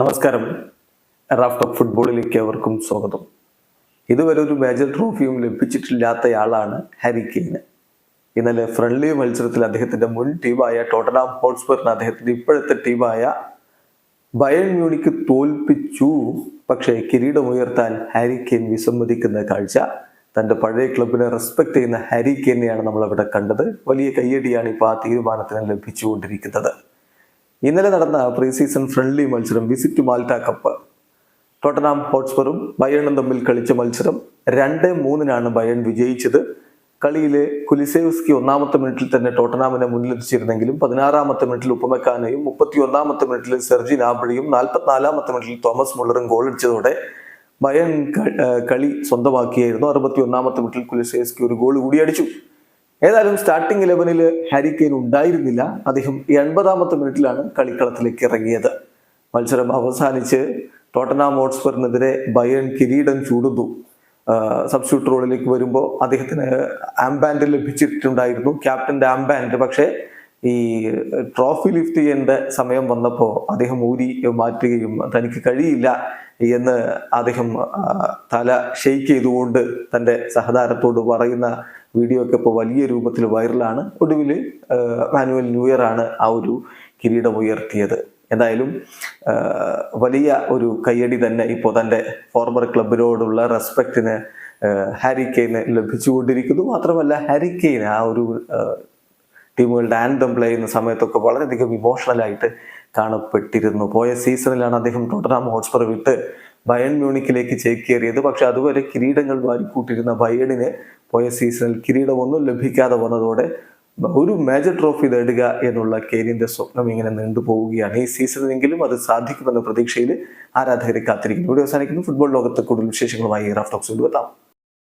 നമസ്കാരം. Raft of ഫുട്ബോളിലേക്ക് അവർക്കും സ്വാഗതം. ഇതുവരെ ഒരു മേജർ ട്രോഫിയും ലഭിച്ചിട്ടില്ലാത്തയാളാണ് ഹാരി കെയ്ന് ഇന്നലെ ഫ്രണ്ട്ലി മത്സരത്തിൽ അദ്ദേഹത്തിന്റെ മുൻ ടീമായ ടോട്ടനാം ഹോട്ട്സ്പറിന് അദ്ദേഹത്തിന്റെ ഇപ്പോഴത്തെ ടീമായ ബയൺ മ്യൂണിക്ക് തോൽപ്പിച്ചു. പക്ഷേ കിരീടമുയർത്താൻ ഹാരി കെയ്ൻ വിസമ്മതിക്കുന്ന കാഴ്ച തന്റെ പഴയ ക്ലബിനെ റെസ്പെക്ട് ചെയ്യുന്ന ഹാരി കെയ്നെയാണ് നമ്മൾ അവിടെ കണ്ടത്. വലിയ കയ്യടിയാണ് ഇപ്പോൾ ആ തീരുമാനത്തിന് ലഭിച്ചുകൊണ്ടിരിക്കുന്നത്. ഇന്നലെ നടന്ന പ്രീ സീസൺ ഫ്രണ്ട്ലി മത്സരം വിസിറ്റ് മാൽട്ട കപ്പ് ടോട്ടനാം ഹോട്ട്സ്പറും ബയണും തമ്മിൽ കളിച്ച മത്സരം രണ്ട് മൂന്നിനാണ് ബയൺ വിജയിച്ചത്. കളിയിലെ കുലിസേവ്സ്കി ഒന്നാമത്തെ മിനിറ്റിൽ തന്നെ ടോട്ടനാമിനെ മുന്നിലെത്തിച്ചിരുന്നെങ്കിലും പതിനാറാമത്തെ മിനിറ്റിൽ ഉപ്പമക്കാനയും മുപ്പത്തി ഒന്നാമത്തെ മിനിറ്റിൽ സെർജി നാബിളിയും നാൽപ്പത്തിനാലാമത്തെ മിനിറ്റിൽ തോമസ് മുള്ളറും ഗോളടിച്ചതോടെ ബയൺ കളി സ്വന്തമാക്കിയായിരുന്നു. അറുപത്തി ഒന്നാമത്തെ മിനിറ്റിൽ കുലിസേവ്സ്കി ഒരു ഗോൾ കൂടി അടിച്ചു. ഏതായാലും സ്റ്റാർട്ടിംഗ് ഇലവനിൽ ഹാരി കെയിൻ ഉണ്ടായിരുന്നില്ല. അദ്ദേഹം എൺപതാമത്തെ മിനിറ്റിലാണ് കളിക്കളത്തിലേക്ക് ഇറങ്ങിയത്. മത്സരം അവസാനിച്ച് ടോട്ടനാം ഹോട്ട്സ്പറിനെതിരെ ബയൺ കിരീടം ചൂടുന്നു. സബ്സ്റ്റിറ്റ്യൂട്ട് റോളിലേക്ക് വരുമ്പോൾ അദ്ദേഹത്തിന് ആംബാൻഡ് ലഭിച്ചിട്ടുണ്ടായിരുന്നു. ക്യാപ്റ്റന്റെ ആംബാൻഡ് പക്ഷേ ഈ ട്രോഫി ലിഫ്റ്റ് ചെയ്യേണ്ട സമയം വന്നപ്പോൾ അദ്ദേഹം ഊരി മാറ്റുകയും തനിക്ക് കഴിയില്ല എന്ന് അദ്ദേഹം തല ഷെയ്ക്ക് ചെയ്തുകൊണ്ട് തന്റെ സഹതാരത്തോട് പറയുന്ന വീഡിയോ ഒക്കെ ഇപ്പോൾ വലിയ രൂപത്തിൽ വൈറലാണ്. ഒടുവിൽ മാനുവൽ ന്യൂയർ ആണ് ആ ഒരു കിരീടം ഉയർത്തിയത്. എന്തായാലും വലിയ ഒരു കയ്യടി തന്നെ ഇപ്പോൾ തന്റെ ഫോർമർ ക്ലബിനോടുള്ള റെസ്പെക്റ്റിന് ഹാരി കെയ്ന് ലഭിച്ചുകൊണ്ടിരിക്കുന്നു. മാത്രമല്ല ഹാരി കെയ്ന് ആ ഒരു ടീമുകളുടെ ആൻഡം പ്ലേ ചെയ്യുന്ന സമയത്തൊക്കെ വളരെയധികം ഇമോഷണൽ ആയിട്ട് കാണപ്പെട്ടിരുന്നു. പോയ സീസണിലാണ് അദ്ദേഹം ടോട്ടനാം ഹോട്ട്സ്പർ വിട്ട് ബയൺ മ്യൂണിക്കിലേക്ക് ചേക്കേറിയത്. പക്ഷെ അതുവരെ കിരീടങ്ങൾ വാരിക്കൂട്ടിരുന്ന ബയണിന് പോയ സീസണിൽ കിരീടമൊന്നും ലഭിക്കാതെ വന്നതോടെ ഒരു മേജർ ട്രോഫി നേടുക എന്നുള്ള കേരിന്റെ സ്വപ്നം ഇങ്ങനെ നീണ്ടുപോവുകയാണ് ഈ സീസണിലെങ്കിലും അത് സാധിക്കുമെന്ന പ്രതീക്ഷയിൽ ആരാധകരെ കാത്തിരിക്കുന്നു. ഇവിടെ അവസാനിക്കുന്നു. ഫുട്ബോൾ ലോകത്തെ കൂടുതൽ വിശേഷങ്ങളുമായി റാഫ് ടോക്സ് കൊണ്ടുവെത്താം